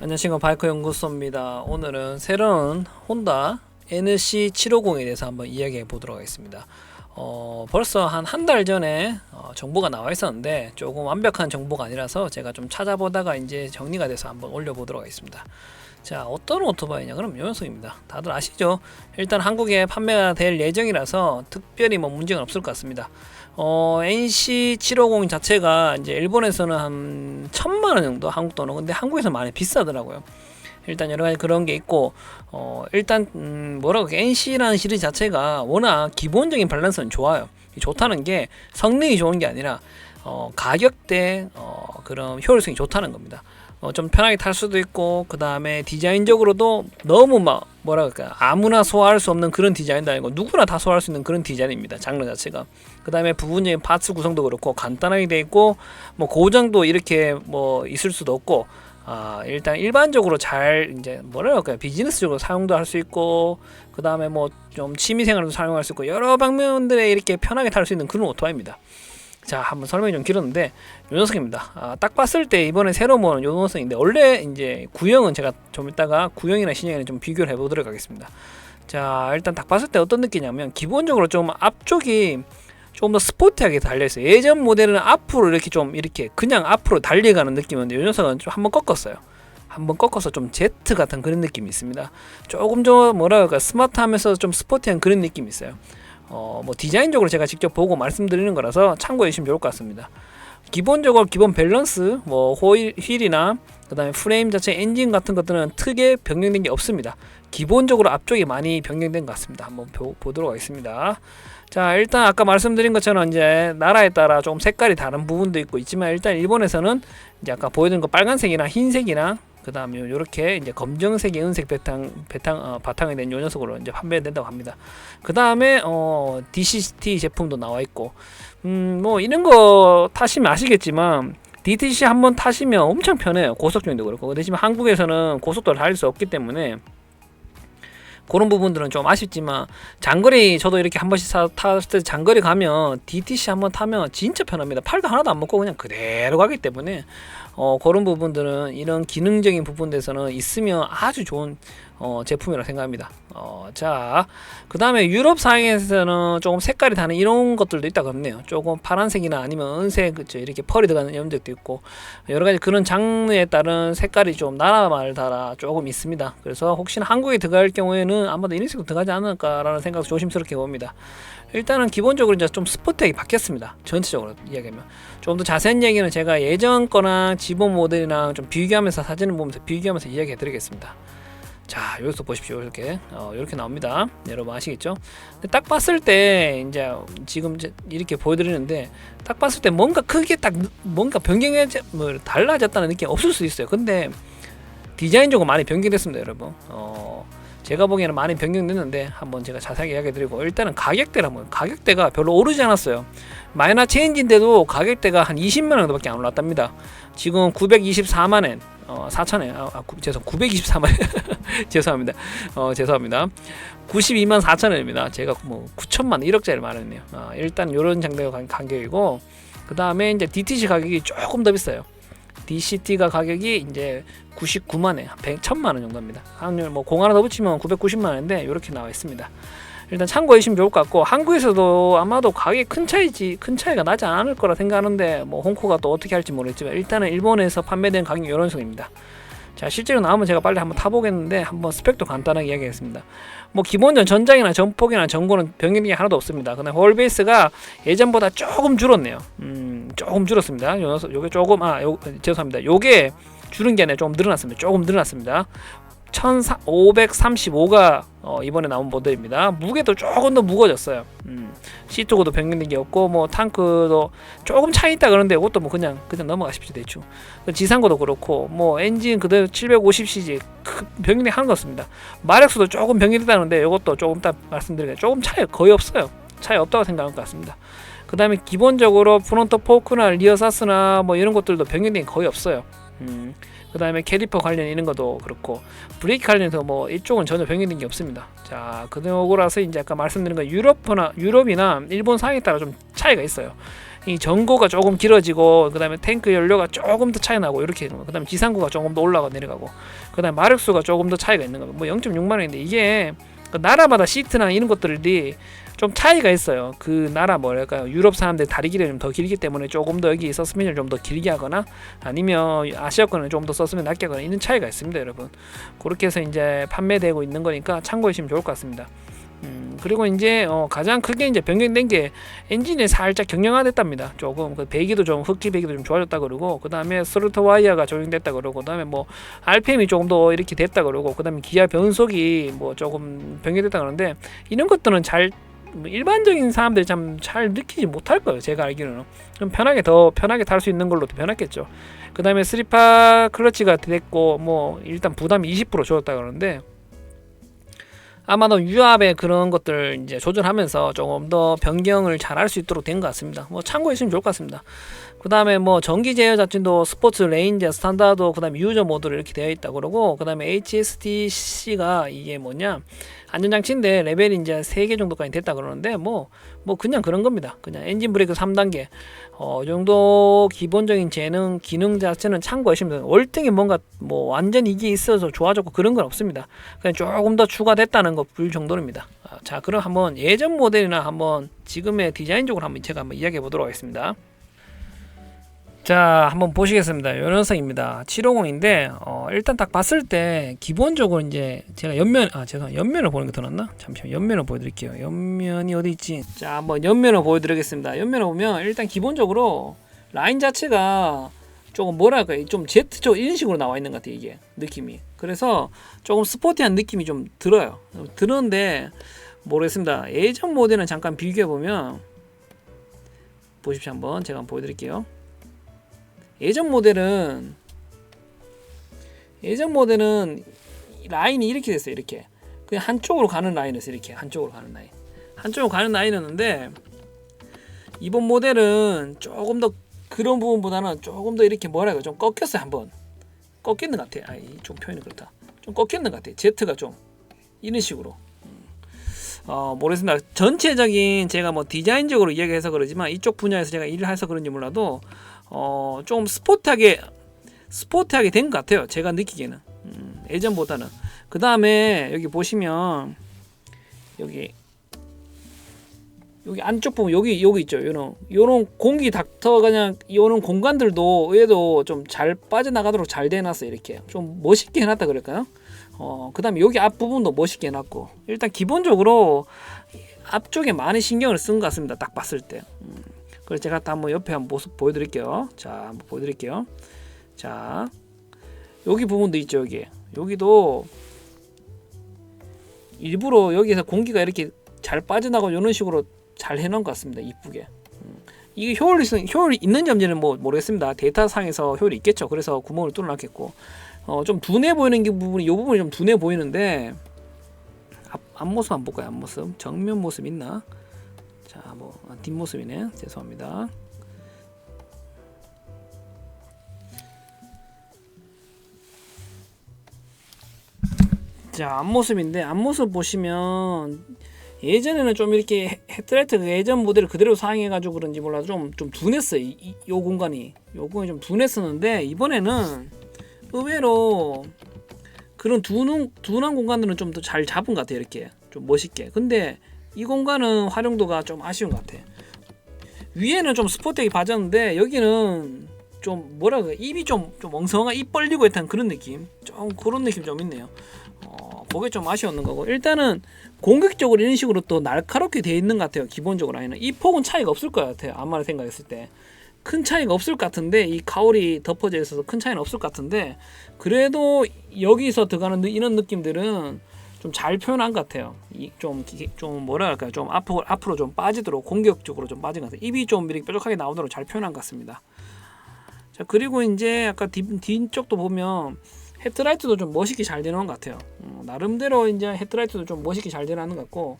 안녕하십니까 바이크 연구소입니다. 오늘은 새로운 혼다 NC750에 대해서 한번 이야기해 보도록 하겠습니다. 어, 벌써 한 한 달 전에 어, 정보가 나와 있었는데 조금 완벽한 정보가 아니라서 제가 좀 찾아보다가 이제 정리가 돼서 한번 올려보도록 하겠습니다. 자, 어떤 오토바이냐? 그럼 요 녀석입니다. 다들 아시죠? 일단 한국에 판매가 될 예정이라서 특별히 뭐 문제는 없을 것 같습니다. 어, NC750 자체가 이제 일본에서는 한 천만 원 정도 한국 돈은 근데 한국에서 많이 비싸더라고요. 일단 여러 가지 그런 게 있고 어 일단 음 뭐라고 NC라는 시리즈 자체가 워낙 기본적인 밸런스는 좋아요. 이 좋다는 게 성능이 좋은 게 아니라 어 가격대 어 그런 효율성이 좋다는 겁니다. 어 좀 편하게 탈 수도 있고 그 다음에 디자인적으로도 너무 막 뭐라 그럴까 아무나 소화할 수 없는 그런 디자인도 아니고 누구나 다 소화할 수 있는 그런 디자인입니다. 장르 자체가. 그 다음에 부분적인 파츠 구성도 그렇고 간단하게 돼 있고 뭐 고장도 이렇게 뭐 있을 수도 없고 아, 일단 일반적으로 잘 이제 뭐라 그럴까요? 비즈니스적으로 사용도 할 수 있고 그 다음에 뭐 좀 취미생활도 사용할 수 있고 여러 방면들에 이렇게 편하게 탈 수 있는 그런 오토바이입니다. 자, 한번 설명이 좀 길었는데 요 녀석입니다. 아, 딱 봤을 때 이번에 새로 모은 요 녀석인데 원래 이제 구형은 제가 좀 이따가 구형이나 신형이랑 좀 비교를 해보도록 하겠습니다. 자, 일단 딱 봤을 때 어떤 느낌이냐면 기본적으로 좀 앞쪽이 조금 더 스포티하게 달려있어요. 예전 모델은 앞으로 이렇게 좀 이렇게 그냥 앞으로 달려가는 느낌인데 이 녀석은 좀 한번 꺾었어요. 한번 꺾어서 좀 제트 같은 그런 느낌이 있습니다. 조금 좀 뭐라 그럴까 스마트하면서 좀 스포티한 그런 느낌이 있어요. 어, 뭐 디자인적으로 제가 직접 보고 말씀드리는 거라서 참고해 주시면 좋을 것 같습니다. 기본적으로 기본 밸런스, 뭐 호일, 휠이나 그다음에 프레임 자체 엔진 같은 것들은 크게 변경된 게 없습니다. 기본적으로 앞쪽이 많이 변경된 것 같습니다. 한번 보, 보도록 하겠습니다. 자 일단 아까 말씀드린 것처럼 이제 나라에 따라 조금 색깔이 다른 부분도 있고 있지만 일단 일본에서는 이제 아까 보여드린 거 빨간색이나 흰색이나 그 다음에 이렇게 이제 검정색의 은색 바탕, 바탕 어, 바탕이 된 요 녀석으로 이제 판매된다고 합니다. 그 다음에 어, DCT 제품도 나와 있고, 음, 뭐 이런 거 타시면 아시겠지만 DTC 한번 타시면 엄청 편해요. 고속주행도 그렇고. 대신 한국에서는 고속도로 달릴 수 없기 때문에 그런 부분들은 좀 아쉽지만 장거리 저도 이렇게 한 번씩 사, 탔을 때 장거리 가면 DTC 한번 타면 진짜 편합니다. 팔도 하나도 안 먹고 그냥 그대로 가기 때문에 어, 그런 부분들은 이런 기능적인 부분에서는 있으면 아주 좋은 어, 제품이라고 생각합니다. 어, 자, 그 다음에 유럽 상에서는 조금 색깔이 다른 이런 것들도 있다고 합네요. 조금 파란색이나 아니면 은색, 그쵸, 이렇게 펄이 들어가는 염색도 있고, 여러 가지 그런 장르에 따른 색깔이 좀 나라말 따라 조금 있습니다. 그래서 혹시나 한국에 들어갈 경우에는 아마도 이런 색도 들어가지 않을까라는 생각을 조심스럽게 봅니다. 일단은 기본적으로 이제 좀 스포트하게 바뀌었습니다. 전체적으로 이야기하면. 좀 더 자세한 얘기는 제가 예전 거랑 지본 모델이랑 좀 비교하면서 사진을 보면서 비교하면서 이야기해 드리겠습니다. 자, 여기서 보십시오. 이렇게 어, 이렇게 나옵니다. 여러분 아시겠죠? 딱 봤을 때 이제 지금 이렇게 보여드리는데 딱 봤을 때 뭔가 크게 딱 뭔가 변경이 뭐 달라졌다는 느낌이 없을 수 있어요. 근데 디자인적으로 많이 변경됐습니다, 여러분. 어, 제가 보기에는 많이 변경됐는데 한번 제가 자세하게 이야기해드리고 일단은 가격대를 한번 가격대가 별로 오르지 않았어요. 마이너 체인지인데도 가격대가 한 20만 원 정도밖에 안 올랐답니다. 지금 924만엔 어, 4천에 아, 아 구, 죄송 924만 죄송합니다. 어, 죄송합니다. 92만 4천 원입니다. 제가 뭐 9천만 1억짜리 말했네요. 어, 일단 이런 장르의 가격이고 그 다음에 이제 DTC 가격이 조금 더 비싸요. DCT가 가격이 이제 99만에 100, 1000만 원 정도입니다. 확률 뭐 공 하나 더 붙이면 990만 원인데 이렇게 나와 있습니다. 일단 참고해 주시면 좋을 것 같고 한국에서도 아마도 가격이 큰 차이지 큰 차이가 나지 않을 거라 생각하는데 뭐 홍코가 또 어떻게 할지 모르겠지만 일단은 일본에서 판매된 가격이 이런 식입니다. 자 실제로 나오면 제가 빨리 한번 타보겠는데 한번 스펙도 간단하게 이야기하겠습니다. 뭐 기본적인 전장이나 전폭이나 전고는 변경이 하나도 없습니다. 그냥 홀 베이스가 예전보다 조금 줄었네요. 음 조금 줄었습니다. 요, 요게 조금 아 요, 죄송합니다. 요게 줄은 게 아니라 조금 늘어났습니다. 조금 늘어났습니다. 1535가 어, 이번에 나온 모델입니다. 무게도 조금 더 무거워졌어요. 음, 시트고도 변경된 게 없고 뭐 탕크도 조금 차이 있다 그러는데 이것도 뭐 그냥 그냥 넘어가십시오 대충. 그 지상고도 그렇고 뭐 엔진 그대로 750cc 변경이 하는 것 같습니다. 마력수도 조금 변경됐다는데 이것도 조금 딱 말씀드리면 조금 차이 거의 없어요. 차이 없다고 생각할 것 같습니다. 그 다음에 기본적으로 프론트 포크나 리어 사스나 뭐 이런 것들도 변경된 게 거의 없어요. 음, 그 다음에 캐리퍼 관련 이런 것도 그렇고 브레이크 관련해서 뭐 이쪽은 전혀 변경된 게 없습니다. 자, 그거라서 이제 아까 말씀드린 거 유럽이나 유럽이나 일본 상에 따라 좀 차이가 있어요. 이 전고가 조금 길어지고 그 다음에 탱크 연료가 조금 더 차이 나고 이렇게 되는 거. 그다음에 지상고가 조금 더 올라가 내려가고 그 다음에 마력수가 조금 더 차이가 있는 거. 뭐 0.6만 원인데 이게 그 나라마다 시트나 이런 것들이 좀 차이가 있어요. 그 나라 뭐랄까요? 유럽 사람들 다리 길이는 좀더 길기 때문에 조금 더 여기 서스펜션을 좀 더 길게 하거나 아니면 아시아 거는 좀더 썼으면 낮게 하거나 이런 차이가 있습니다, 여러분. 그렇게 해서 이제 판매되고 있는 거니까 참고해 주시면 좋을 것 같습니다. 음, 그리고 이제 어, 가장 크게 이제 변경된 게 엔진이 살짝 경량화됐답니다. 조금 그 배기도 좀 흡기 배기도 좀 좋아졌다 그러고 그 다음에 스루터 와이어가 적용됐다 그러고 그 다음에 뭐 RPM이 조금 더 이렇게 됐다 그러고 그 다음에 기아 변속이 뭐 조금 변경됐다 그러는데 이런 것들은 잘뭐 일반적인 사람들이 참 잘 느끼지 못할 거예요. 제가 알기로는 좀 편하게 더 편하게 탈 수 있는 걸로 더 변했겠죠. 그 다음에 스리파 클러치가 됐고 뭐 일단 부담이 20% 줄었다 그러는데 아마도 유압의 그런 것들 이제 조절하면서 조금 더 변경을 잘 할 수 있도록 된 것 같습니다. 뭐 참고했으면 좋을 것 같습니다. 그 다음에 뭐 전기 제어 자체도 스포츠 레인저 스탄다드 그 다음에 유저 모드로 이렇게 되어 있다 그러고 그 다음에 HSTC가 이게 뭐냐 안전장치인데 레벨이 이제 3개 정도까지 됐다 그러는데 뭐뭐 그냥 그런 겁니다. 그냥 엔진 브레이크 3단계 어, 이 정도 기본적인 재능 기능 자체는 참고하시면 돼요. 월등히 뭔가 뭐 완전 이게 있어서 좋아졌고 그런 건 없습니다. 그냥 조금 더 추가됐다는 것불 정도입니다. 아, 자 그럼 한번 예전 모델이나 한번 지금의 디자인적으로 한번 제가 한번 이야기해 보도록 하겠습니다. 자 한번 보시겠습니다. 요 녀석입니다. 750인데 어, 일단 딱 봤을 때 기본적으로 이제 제가 옆면 아 죄송 옆면을 보는 게 더 낫나? 잠시만 옆면을 보여드릴게요. 옆면이 어디 있지? 자 한번 옆면을 보여드리겠습니다. 옆면을 보면 일단 기본적으로 라인 자체가 조금 뭐랄까 좀 Z 쪽 이런 식으로 나와 있는 것 같아요 이게 느낌이. 그래서 조금 스포티한 느낌이 좀 들어요. 들었는데 모르겠습니다. 예전 모델은 잠깐 비교해 보면 보십시오. 한번 제가 한번 보여드릴게요 예전 모델은 예전 모델은 라인이 이렇게 됐어요. 이렇게 그냥 한쪽으로 가는 라인이었어요. 이렇게 한쪽으로 가는 라인. 한쪽으로 가는 라인이었는데 이번 모델은 조금 더 그런 부분보다는 조금 더 이렇게 뭐랄까 좀 꺾였어요 한번 꺾였는 것 같아. 아좀 표현이 그렇다. 좀 꺾였는 것 같아. Z가 좀 이런 식으로. 어 모르겠습니다. 전체적인 제가 뭐 디자인적으로 이야기해서 그러지만 이쪽 분야에서 제가 일을 해서 그런지 몰라도 어, 좀 스포트하게 스포트하게 된 것 같아요. 제가 느끼기에는 음, 예전보다는. 그 다음에 여기 보시면 여기 여기 안쪽 부분 여기 여기 있죠. 요런 요런 공기 닥터 그냥 요런 공간들도 얘도 좀 잘 빠져나가도록 잘 돼놨어요. 이렇게 좀 멋있게 해놨다 그럴까요? 어, 그 다음에 여기 앞 부분도 멋있게 해놨고 일단 기본적으로 앞쪽에 많이 신경을 쓴 것 같습니다. 딱 봤을 때. 음. 그래서 제가 다 한번 옆에 한번 모습 보여드릴게요. 자, 한번 보여드릴게요. 자, 여기 부분도 있죠. 여기 여기도 일부러 여기에서 공기가 이렇게 잘 빠져나가고 이런 식으로 잘 해놓은 것 같습니다. 이쁘게. 음. 이게 효율이 효율이 있는지 없는지는 뭐 모르겠습니다. 데이터 상에서 효율이 있겠죠. 그래서 구멍을 뚫어놨겠고 어, 좀 둔해 보이는 게 부분이 이 부분이 좀 둔해 보이는데 앞, 앞모습 한번 볼까요? 앞모습 정면 모습 있나? 자, 뭐 아, 뒷모습이네. 죄송합니다. 자, 앞모습인데 앞모습 보시면 예전에는 좀 이렇게 헤드라이트 그 예전 모델을 그대로 사용해 가지고 그런지 몰라도 좀 좀 둔했어요. 이, 이, 요 공간이. 요 공간이 좀 둔했었는데 이번에는 의외로 그런 둔한 공간들은 좀 더 잘 잡은 것 같아요. 이렇게 좀 멋있게. 근데 이 공간은 활용도가 좀 아쉬운 것 같아. 위에는 좀 스포트하게 봐졌는데 여기는 좀 뭐라 그래 입이 좀, 좀 엉성한 입 벌리고 있다는 그런 느낌? 좀 그런 느낌 좀 있네요. 어, 그게 좀 아쉬웠는 거고. 일단은 공격적으로 이런 식으로 또 날카롭게 되어 있는 것 같아요 기본적으로 아니는 이 폭은 차이가 없을 것 같아요 아마 생각했을 때. 큰 차이가 없을 것 같은데 이 가오리 덮어져 있어서 큰 차이는 없을 것 같은데 그래도 여기서 들어가는 이런 느낌들은 좀 잘 표현한 것 같아요. 좀, 좀 뭐라 할까요? 좀 앞으로, 앞으로 좀 빠지도록 공격적으로 좀 빠진 것 같아요. 입이 좀 이렇게 뾰족하게 나오도록 잘 표현한 것 같습니다. 자 그리고 이제 아까 뒤, 뒤쪽도 보면 헤드라이트도 좀 멋있게 잘 되는 것 같아요. 음, 나름대로 이제 헤드라이트도 좀 멋있게 잘 되는 것 같고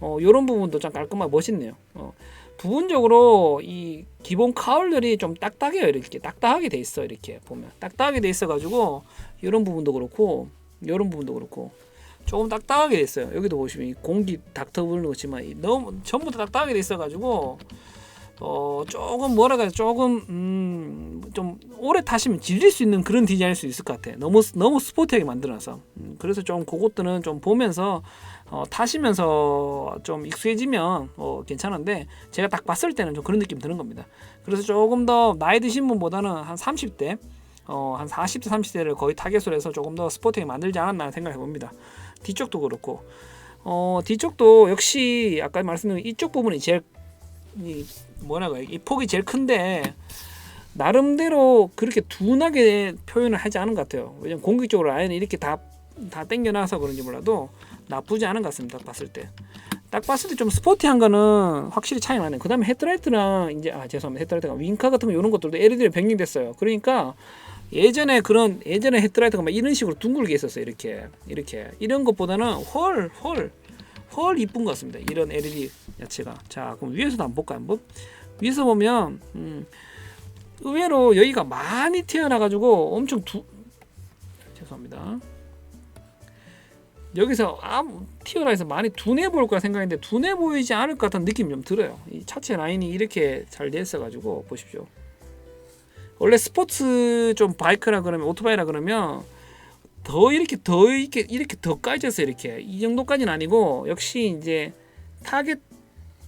어, 이런 부분도 좀 깔끔하고 멋있네요. 어, 부분적으로 이 기본 카울들이 좀 딱딱해요. 이렇게 딱딱하게 돼 있어. 이렇게 보면 딱딱하게 돼 있어 가지고 이런 부분도 그렇고 이런 부분도 그렇고 조금 딱딱하게 돼 있어요. 여기도 보시면 이 공기 닥터 부르는 거지만 이 너무 전부 다 딱딱하게 돼 있어 가지고 어 조금 그래 조금 음 좀 오래 타시면 질릴 수 있는 그런 디자인일 수 있을 것 같아. 너무 너무 스포티하게 만들어놔서 음, 그래서 좀 그것들은 좀 보면서 어, 타시면서 좀 익숙해지면 어, 괜찮은데 제가 딱 봤을 때는 좀 그런 느낌 드는 겁니다. 그래서 조금 더 나이 드신 분보다는 한 30대 어, 한 40대 30대를 거의 타겟으로 해서 조금 더 스포티하게 만들지 않았나 생각해 봅니다. 뒤쪽도 그렇고 어, 뒤쪽도 역시 아까 말씀드린 이쪽 부분이 제일 이 뭐라고 이 폭이 제일 큰데 나름대로 그렇게 둔하게 표현을 하지 않은 것 같아요. 왜냐면 공격적으로 아예는 이렇게 다다 당겨놔서 그런지 몰라도 나쁘지 않은 것 같습니다. 딱 봤을 때. 딱 봤을 때 좀 스포티한 거는 확실히 차이 나네요. 그 다음에 헤드라이트랑 이제 아 죄송합니다. 헤드라이트가 윙카 같은 거 이런 것들도 LED로 변경됐어요. 그러니까 예전에 그런 예전에 헤드라이트가 막 이런 식으로 둥글게 있었어요. 이렇게 이렇게 이런 것보다는 헐 헐 헐 이쁜 것 같습니다. 이런 LED 야채가. 자 그럼 위에서도 한번 볼까요? 한번 위에서 보면 음, 의외로 여기가 많이 튀어나가지고 엄청 두 죄송합니다. 여기서 아무 튀어나와서 많이 둔해 보일 거라 생각했는데 둔해 보이지 않을 것 같은 느낌이 좀 들어요. 이 차체 라인이 이렇게 잘 돼 있어가지고 보십시오. 원래 스포츠 좀 바이크라 그러면 오토바이라 그러면 더 이렇게 더 이렇게 이렇게 더 까져서 이렇게 이 정도까지는 아니고 역시 이제 타겟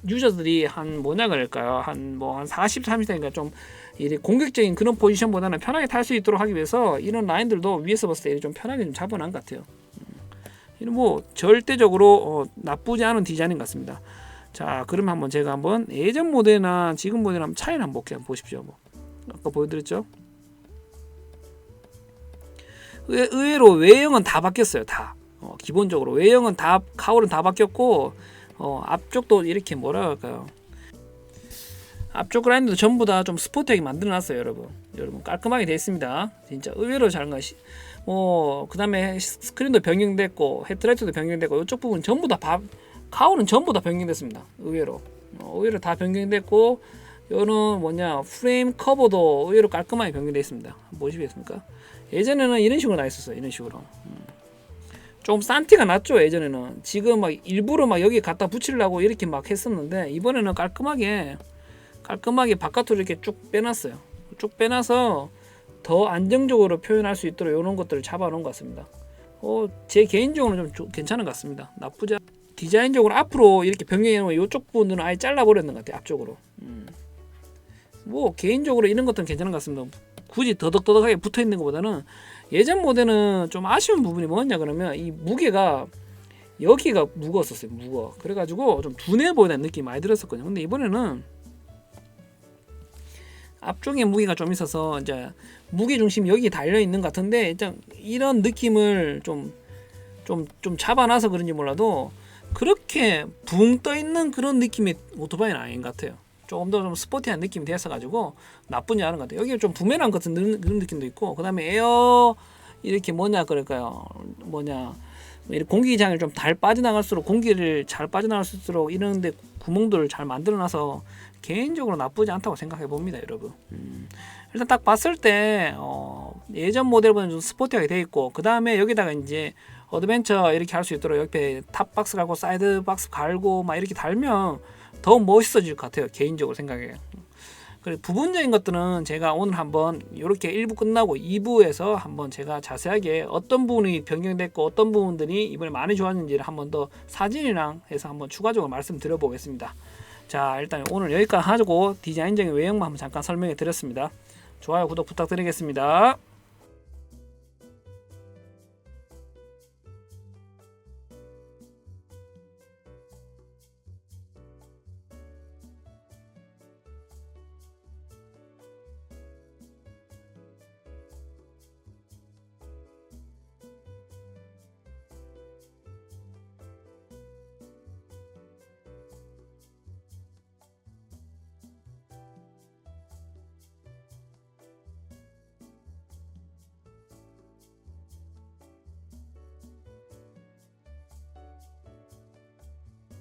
유저들이 한 뭐냐 그럴까요? 한 뭐 한 40, 30대니까 좀 이렇게 공격적인 그런 포지션보다는 편하게 탈 수 있도록 하기 위해서 이런 라인들도 위에서 봤을 때 좀 편하게 좀 잡아놓은 것 같아요. 이는 뭐 절대적으로 어, 나쁘지 않은 디자인인 것 같습니다. 자, 그럼 한번 제가 한번 예전 모델이나 지금 모델 한번 차이를 한번 볼게요. 보십시오. 뭐. 아까 보여드렸죠? 의, 의외로 외형은 다 바뀌었어요. 다. 어, 기본적으로 외형은 다 카울은 다 바뀌었고 어, 앞쪽도 이렇게 뭐라 할까요? 앞쪽 라인도 전부 다 좀 스포티하게 만들어놨어요, 여러분. 여러분 깔끔하게 되어 있습니다. 진짜 의외로 잘한 것이. 뭐 그다음에 스크린도 변경됐고 헤드라이트도 변경됐고 이쪽 부분 전부 다 바, 카우는 전부 다 변경됐습니다. 의외로 어, 의외로 다 변경됐고 요는 뭐냐 프레임 커버도 의외로 깔끔하게 변경되어 있습니다. 보시겠습니까? 예전에는 이런 식으로 나 있었어요. 이런 식으로. 음. 좀 싼티가 났죠 예전에는 지금 막 일부러 막 여기 갖다 붙이려고 이렇게 막 했었는데 이번에는 깔끔하게 깔끔하게 바깥으로 이렇게 쭉 빼놨어요 쭉 빼놔서 더 안정적으로 표현할 수 있도록 이런 것들을 잡아 놓은 것 같습니다 어, 제 개인적으로는 좀 조- 괜찮은 것 같습니다 나쁘지 않 디자인적으로 앞으로 이렇게 변경해 놓으면 이쪽 부분은 아예 잘라 버렸는 것 같아요 앞쪽으로 음. 뭐 개인적으로 이런 것들은 괜찮은 것 같습니다. 굳이 더덕더덕하게 붙어 있는 것보다는 예전 모델은 좀 아쉬운 부분이 뭐였냐 그러면 이 무게가 여기가 무거웠었어요 무거워 그래가지고 좀 둔해 보이는 느낌이 많이 들었었거든요. 근데 이번에는 앞쪽에 무게가 좀 있어서 이제 무게 중심이 여기 달려 있는 것 같은데 일단 이런 느낌을 좀좀 좀 잡아놔서 그런지 몰라도 그렇게 붕 떠 있는 그런 느낌의 오토바이는 아닌 것 같아요. 조금 더 좀 스포티한 느낌이 되어서 가지고 나쁘지 않은 것 같아요. 여기 좀 부메랑 같은 느- 그런 느낌도 있고 그다음에 에어 이렇게 뭐냐 그럴까요? 뭐냐 공기장을 좀 잘 빠져나갈수록 공기를 잘 빠져나갈수록 이런데 구멍들을 잘 만들어놔서 개인적으로 나쁘지 않다고 생각해 봅니다, 여러분. 음, 일단 딱 봤을 때 어, 예전 모델보다는 좀 스포티하게 돼 있고 그 다음에 여기다가 이제 어드벤처 이렇게 할 수 있도록 옆에 탑 박스 갈고 사이드 박스 갈고 막 이렇게 달면 더 멋있어질 것 같아요, 개인적으로 생각해. 그리고 부분적인 것들은 제가 오늘 한번 이렇게 1부 끝나고 2부에서 한번 제가 자세하게 어떤 부분이 변경됐고 어떤 부분들이 이번에 많이 좋았는지를 한번 더 사진이랑 해서 한번 추가적으로 말씀드려 보겠습니다. 자 일단 오늘 여기까지 하고 디자인적인 외형만 잠깐 설명해 드렸습니다. 좋아요 구독 부탁드리겠습니다.